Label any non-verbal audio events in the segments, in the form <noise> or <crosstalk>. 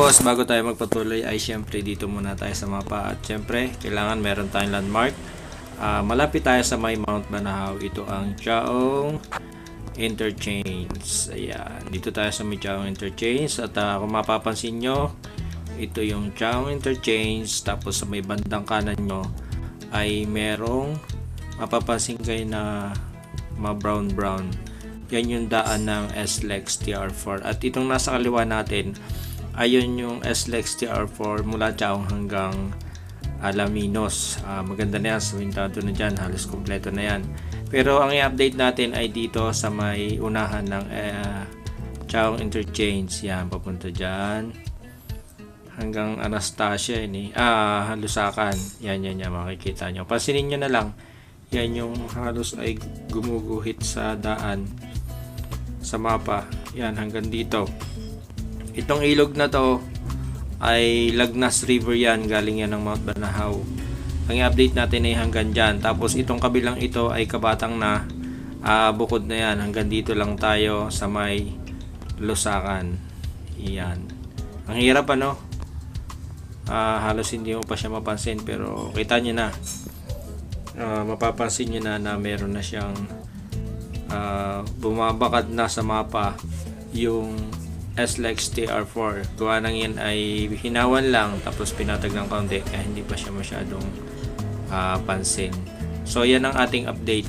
boss, bago tayo magpatuloy ay syempre dito muna tayo sa mapa at syempre kailangan meron tayong landmark. Ah, malapit tayo sa may Mount Banahaw. Ito ang Chaong Interchange. Ayan, dito tayo sa may Chaong Interchange at ah, kung mapapansin nyo, ito yung Chaong Interchange tapos sa may bandang kanan nyo ay merong mapapansin kayo na ma brown brown yan yung daan ng SLEX TR4 at itong nasa kaliwa natin ayun yung SLEX TR4 mula Chaong hanggang Alaminos Ah, maganda na yan sumintado na dyan halos kompleto na yan. Pero ang i-update natin ay dito sa may unahan ng eh, Chaong Interchange. Yan papunta dyan. Hanggang Anastasia ini ah Lusakan. Yan yan yan makikita nyo. Pansinin nyo na lang. Yan yung halos ay gumuguhit sa daan sa mapa. Yan hanggang dito itong ilog na to ay Lagnas River yan galing yan ng Mount Banahaw. Ang i-update natin ay hanggang dyan. Tapos itong kabilang ito ay kabatang na. Ah, bukod na yan hanggang dito lang tayo sa may Lusakan. Yan ang hirap ano? Ah, halos hindi mo pa siya mapansin pero kita nyo na. Ah, mapapansin nyo na na meron na siyang ah, bumabakad na sa mapa yung SLEX TR4 gawa nang yan ay hinawan lang tapos pinatag ng kaunti kaya hindi pa siya masyadong ah, pansin so yan ang ating update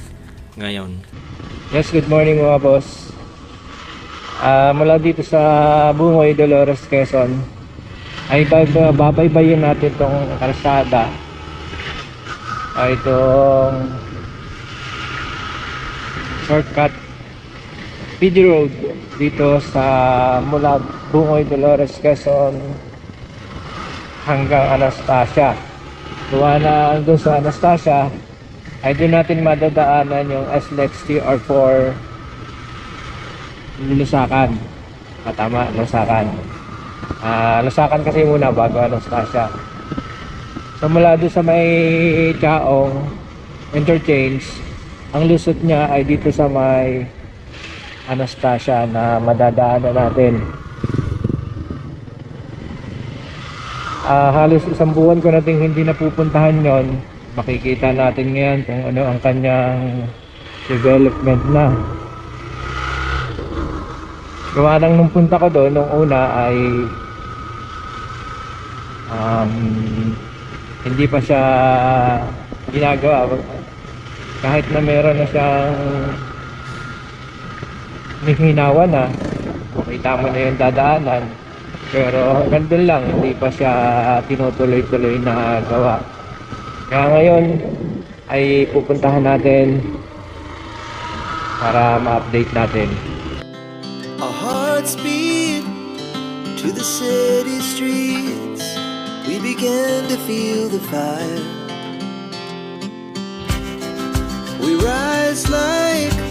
ngayon Yes, good morning mga boss. Ah, mula dito sa Bungoy, Dolores, Quezon ay bab- babaybayin natin tong kalsada. Ay itong shortcut PD Road dito sa mula Bungoy, Dolores, Quezon hanggang Anastasia. Gawa na doon sa Anastasia ay doon natin madadaanan yung SLEX TR4 Lusakan. Ah, tama, Lusakan. Ah, Lusakan kasi muna bago Anastasia. So mula doon sa may Chaong Interchange, ang lusot niya ay dito sa may Anastasia na madadaanan natin. Ah, halos isang buwan ko nating hindi napupuntahan yon makikita natin ngayon kung ano ang kanyang development na. Gawa lang nung punta ko doon nung una ay um, hindi pa siya ginagawa. Kahit na meron na siyang may hinawa na makita mo na yung dadaanan pero hanggang doon lang hindi pa siya tinutuloy-tuloy na gawa kaya ngayon ay pupuntahan natin para ma-update natin. Our hearts beat to the city streets. We began to feel the fire. We rise like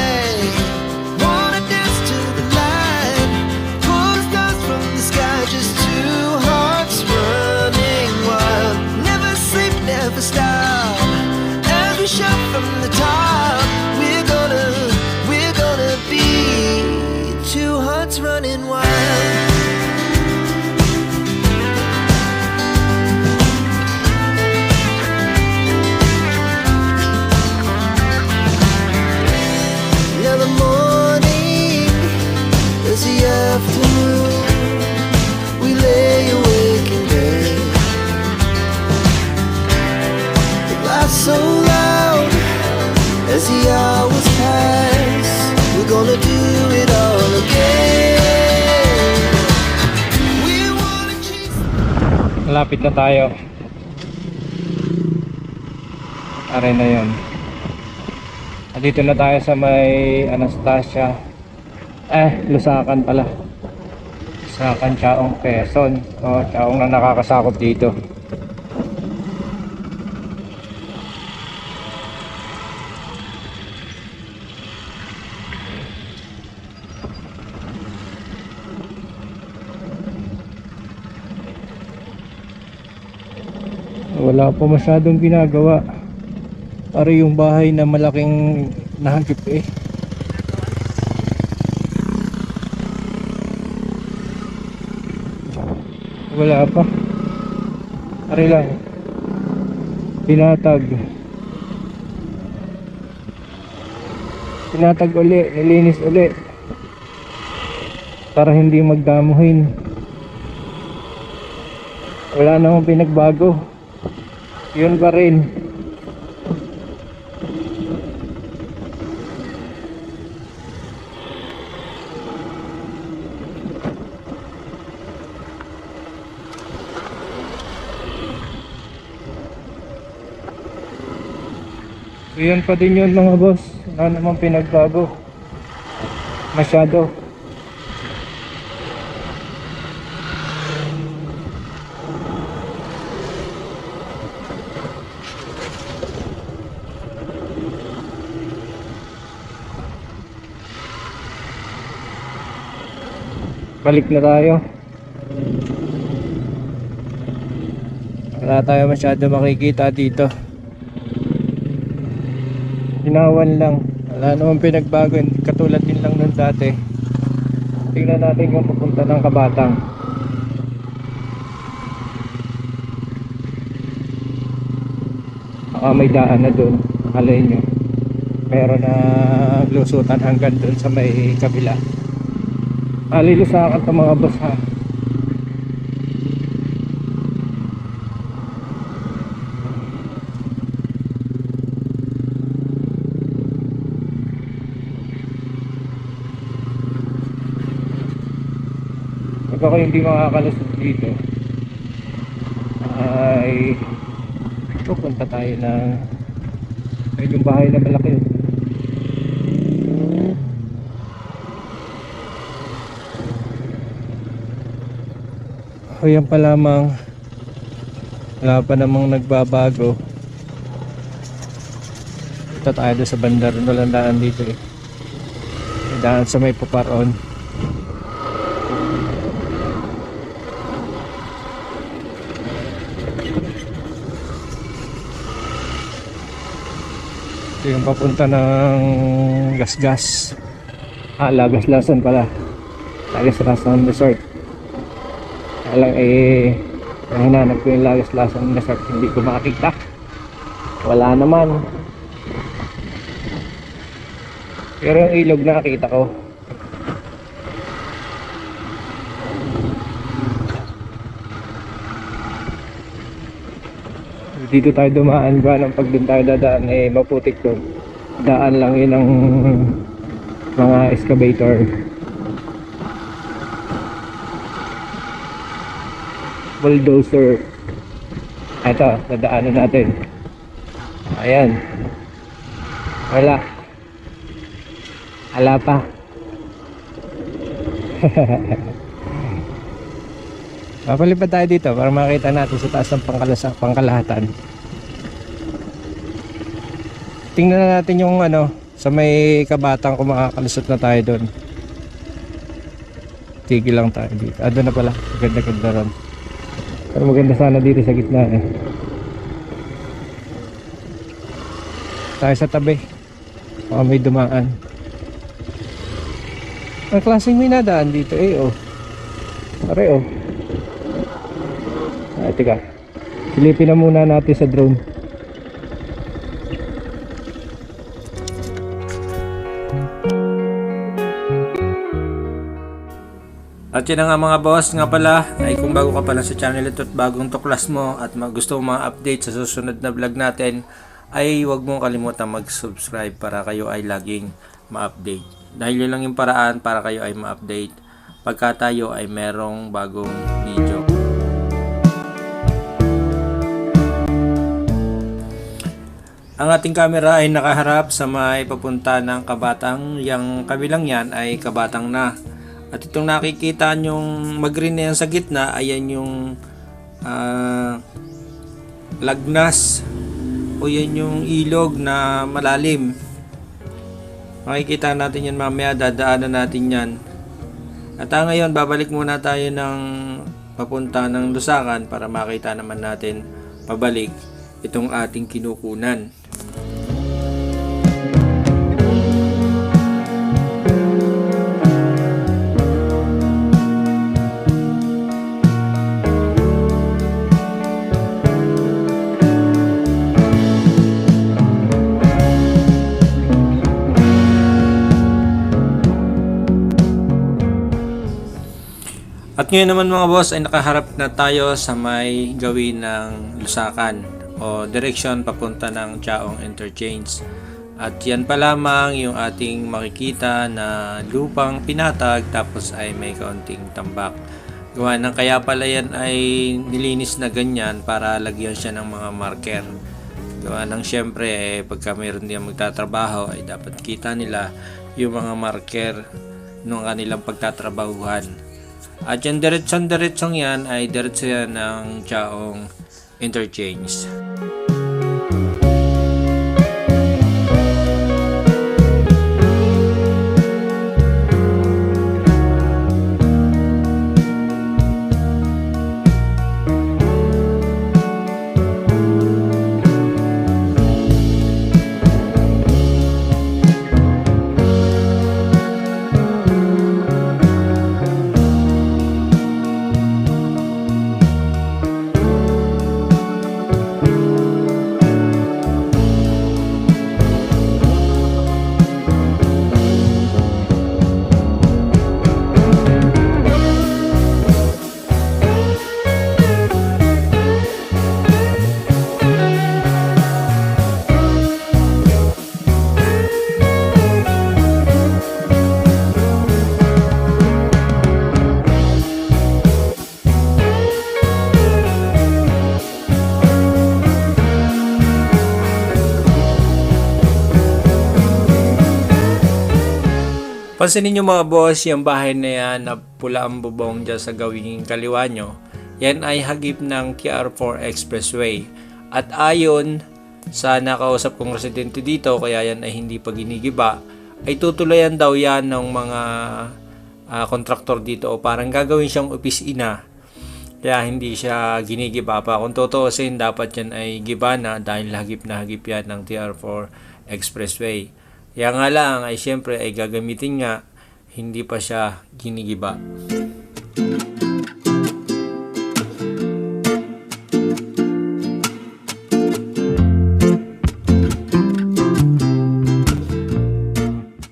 Malapit na tayo. Aray na yun. Dito na tayo sa may Anastasia. Eh, Lusakan pala. Lusakan, Chaong, Quezon. O, Chaong na nakakasakop dito. Wala pa masyadong ginagawa. Para yung bahay na malaking nahagip eh. Wala pa. Ari lang. Pinatag. Pinatag uli. Nilinis uli. Para hindi magdamuhin. Wala namang pinagbago yun pa rin. So yun pa din yun mga boss. Wala namang pinagbago. Masyado balik na tayo wala tayo masyado makikita dito Ginawan lang. Wala naman pinagbago. Katulad din lang nun dati. Tingnan natin yung papunta ng kabatang. Baka may daan na doon. Alay nyo. Meron na lusutan hanggang doon sa may kabila. Alilusakan to mga boss ha. Pag ako hindi makakalusot dito ay pupunta tayo ng ayun yung bahay na malaki o yan pa lamang wala pa namang nagbabago ito tayo doon sa bandar walang daan dito eh daan sa may paparon Ito yung papunta ng Gasgas. Ah, Lagaslasan pala. Lagaslasan Resort. Kaya lang eh, hinanap ko yung Lagaslasan Resort, hindi ko makakita. Wala naman. Pero yung ilog nakakita ko. dito tayo dumaan ba ng pag doon tayo dadaan eh maputik doon daan lang yun ng mga excavator bulldozer ito dadaanan natin ayan wala wala pa <laughs> Papalipad tayo dito para makita natin sa taas ng pangkalasa, pangkalahatan. Tingnan na natin yung ano, sa may kabatang kung makakalusot na tayo doon. Tigil lang tayo dito. Ah, doon na pala. Ganda-ganda ron. Pero maganda sana dito sa gitna eh. Tayo sa tabi. Baka may dumaan. Ang klaseng may nadaan dito eh oh. Pare oh. Ah, teka. Silipin na muna natin sa drone. At yun nga mga boss nga pala ay kung bago ka pala sa channel ito at bagong tuklas mo at gusto mo mga update sa susunod na vlog natin ay huwag mong kalimutan mag-subscribe para kayo ay laging ma-update. Dahil yun lang yung paraan para kayo ay ma-update pagka tayo ay merong bagong video. Ang ating camera ay nakaharap sa may papunta ng kabatang. Yang kabilang yan ay kabatang na. At itong nakikita nyong mag-green na yan sa gitna, ayan yung ah, lagnas o yan yung ilog na malalim. Makikita natin yan mamaya, dadaanan natin yan. At ah, ngayon, babalik muna tayo ng papunta ng Lusakan para makita naman natin pabalik itong ating kinukunan. At ngayon naman mga boss ay nakaharap na tayo sa may gawin ng Lusakan o direksyon papunta ng Chaong Interchange. At yan pa lamang yung ating makikita na lupang pinatag tapos ay may kaunting tambak. Gawa ng kaya pala yan ay nilinis na ganyan para lagyan siya ng mga marker. Gawa ng syempre eh, pagka mayroon din magtatrabaho ay dapat kita nila yung mga marker ng kanilang pagtatrabahuhan. At yung diretsong-diretsong yan ay diretso yan ng Chaong Interchange. Pansinin nyo mga boss, yung bahay na yan na pula ang bubong dyan sa gawing kaliwa nyo, yan ay hagip ng TR4 Expressway. At ayon sa nakausap kong residente dito, kaya yan ay hindi pa ginigiba, ay tutulayan daw yan ng mga ah, kontraktor dito o parang gagawin siyang opisina. Kaya hindi siya ginigiba pa. Kung tutuusin, dapat yan ay giba na dahil hagip na hagip yan ng TR4 Expressway. Kaya nga lang ay siyempre ay gagamitin nga, hindi pa siya ginigiba.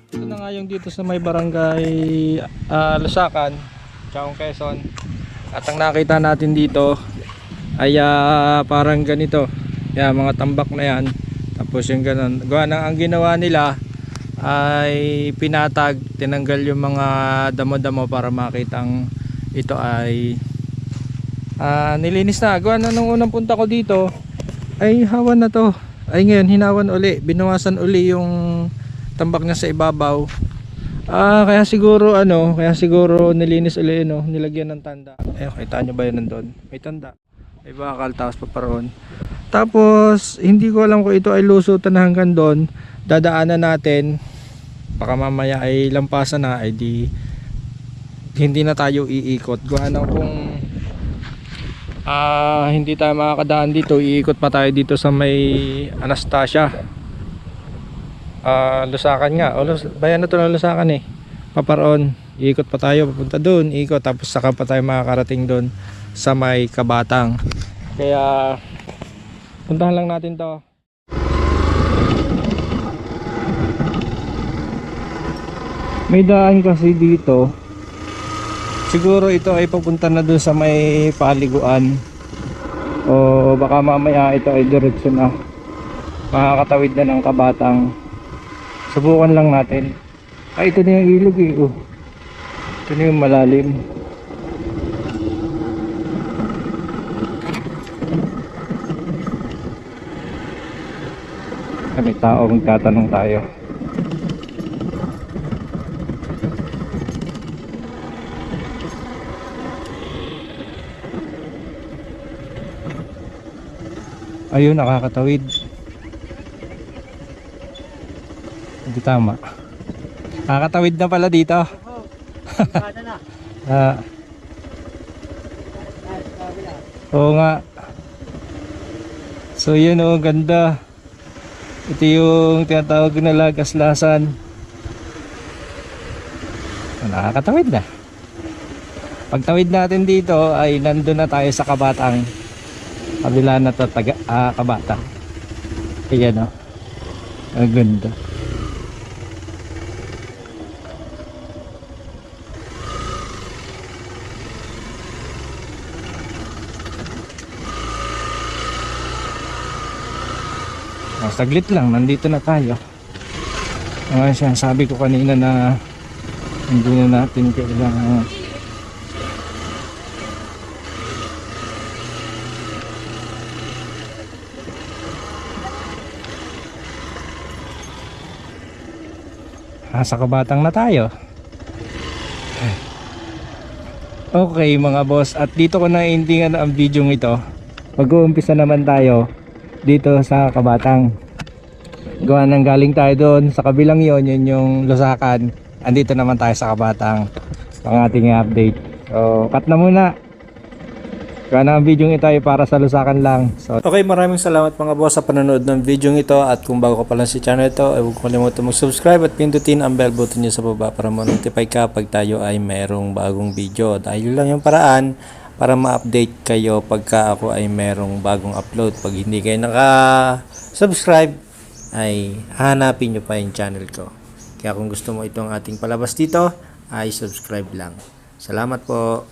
Ito na nga yung dito sa may barangay ah, Lusakan, Chaong Quezon. At ang nakita natin dito ay ah, parang ganito. Yan, mga tambak na yan. Tapos yung ganun. Gawa ang ginawa nila ay pinatag, tinanggal yung mga damo-damo para makitang ito ay ah, nilinis na. Gawa na nung unang punta ko dito ay hawan na to. Ay ngayon hinawan uli, binawasan uli yung tambak niya sa ibabaw. Ah, kaya siguro ano, kaya siguro nilinis uli no, nilagyan ng tanda. Eh, kita nyo ba yun nandun? May tanda. May bakal tapos paparoon. Tapos, hindi ko alam kung ito ay lusutan hanggang doon. Dadaanan natin. Baka mamaya ay lampasan na, ay di hindi na tayo iikot. Gawa na kung ah hindi tayo makakadaan dito, iikot pa tayo dito sa may Anastasia. Ah, Lusakan nga. O, Lus- bayan na to ng Lusakan eh. Paparoon. Iikot pa tayo papunta doon, ikot tapos saka pa tayo makakarating doon sa may Kabatang. Kaya puntahan lang natin to. May daan kasi dito. Siguro ito ay papunta na doon sa may paliguan. O baka mamaya ito ay diretso na. Makakatawid na ng Kabatang. Subukan lang natin. Ay, ito na yung ilog eh. Oh. Ito na yung malalim. May tao magtatanong tayo. Ayun, nakakatawid. Hindi tama. Nakakatawid na pala dito. <laughs> Ah. Oo nga. So yun oh, ganda. Ito yung tinatawag na lagaslasan. Nakakatawid na. Pagtawid natin dito ay nandun na tayo sa Kabatang. Kabila na to taga, ah, Kabatang. Ayan oh. Ang ganda. Oh, saglit lang, nandito na tayo. Ang sabi ko kanina na hindi na natin kailangan Nasa kabatang na tayo. Okay mga boss, at dito ko na endingan ang video ito. Mag-uumpisa naman tayo dito sa Kabatang. Gawa nang galing tayo doon sa kabilang yon yun yung Lusakan. Andito naman tayo sa Kabatang. Ang ating update. So, cut na muna. Gawa na ang video ito ay para sa Lusakan lang. So, Okay, maraming salamat mga boss sa panonood ng video ito at kung bago ka pa lang sa channel ito, ay huwag kalimutan mag-subscribe at pindutin ang bell button niyo sa baba para ma-notify ka pag tayo ay mayroong bagong video. Dahil lang yung paraan para ma-update kayo pagka ako ay mayroong bagong upload. Pag hindi kayo naka-subscribe, ay hanapin nyo pa yung channel ko. Kaya kung gusto mo itong ating palabas dito, ay subscribe lang. Salamat po.